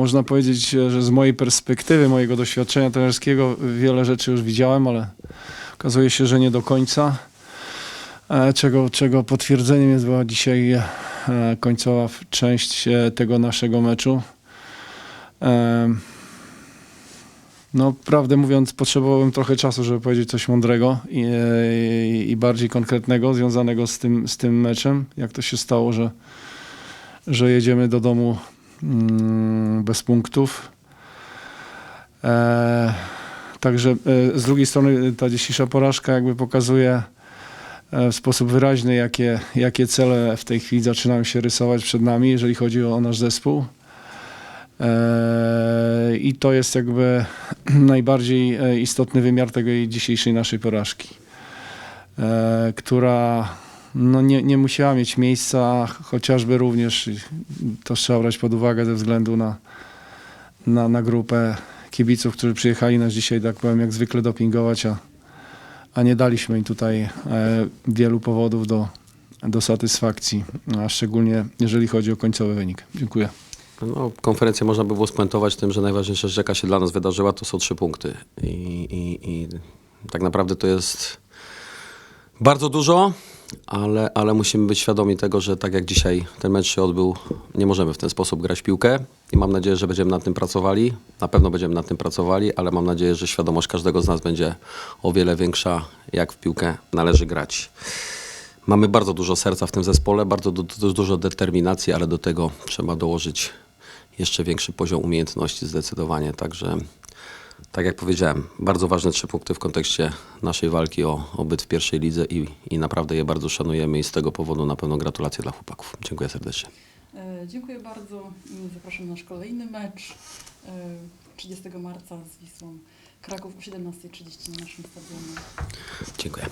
można powiedzieć, że z mojej perspektywy, mojego doświadczenia trenerskiego wiele rzeczy już widziałem, ale okazuje się, że nie do końca. E, Czego, czego potwierdzeniem jest była dzisiaj e, końcowa część e, tego naszego meczu. E, No, prawdę mówiąc, potrzebowałem trochę czasu, żeby powiedzieć coś mądrego i, i, i bardziej konkretnego, związanego z tym, z tym meczem. Jak to się stało, że, że jedziemy do domu bez punktów. E, także e, z drugiej strony ta dzisiejsza porażka jakby pokazuje e, w sposób wyraźny, jakie, jakie cele w tej chwili zaczynają się rysować przed nami, jeżeli chodzi o nasz zespół. E, I to jest jakby najbardziej e, istotny wymiar tej dzisiejszej naszej porażki, e, która no nie, nie musiała mieć miejsca, chociażby również to trzeba brać pod uwagę ze względu na, na, na grupę kibiców, którzy przyjechali nas dzisiaj, tak powiem, jak zwykle dopingować, a, a nie daliśmy im tutaj e, wielu powodów do, do satysfakcji, a szczególnie jeżeli chodzi o końcowy wynik. Dziękuję. No, konferencję można by było spuentować tym, że najważniejsza rzecz, jaka się dla nas wydarzyła, to są trzy punkty. I, i, i tak naprawdę to jest bardzo dużo, ale, ale musimy być świadomi tego, że tak jak dzisiaj ten mecz się odbył, nie możemy w ten sposób grać piłkę i mam nadzieję, że będziemy nad tym pracowali. Na pewno będziemy nad tym pracowali, ale mam nadzieję, że świadomość każdego z nas będzie o wiele większa, jak w piłkę należy grać. Mamy bardzo dużo serca w tym zespole, bardzo du- du- dużo determinacji, ale do tego trzeba dołożyć jeszcze większy poziom umiejętności zdecydowanie. Także, tak jak powiedziałem, bardzo ważne trzy punkty w kontekście naszej walki o, o byt w pierwszej lidze i, i naprawdę je bardzo szanujemy i z tego powodu na pewno gratulacje dla chłopaków. Dziękuję serdecznie. E, Dziękuję bardzo. i Zapraszam na nasz kolejny mecz e, 30 marca z Wisłą Kraków o 17.30 na naszym stadionie. Dziękuję.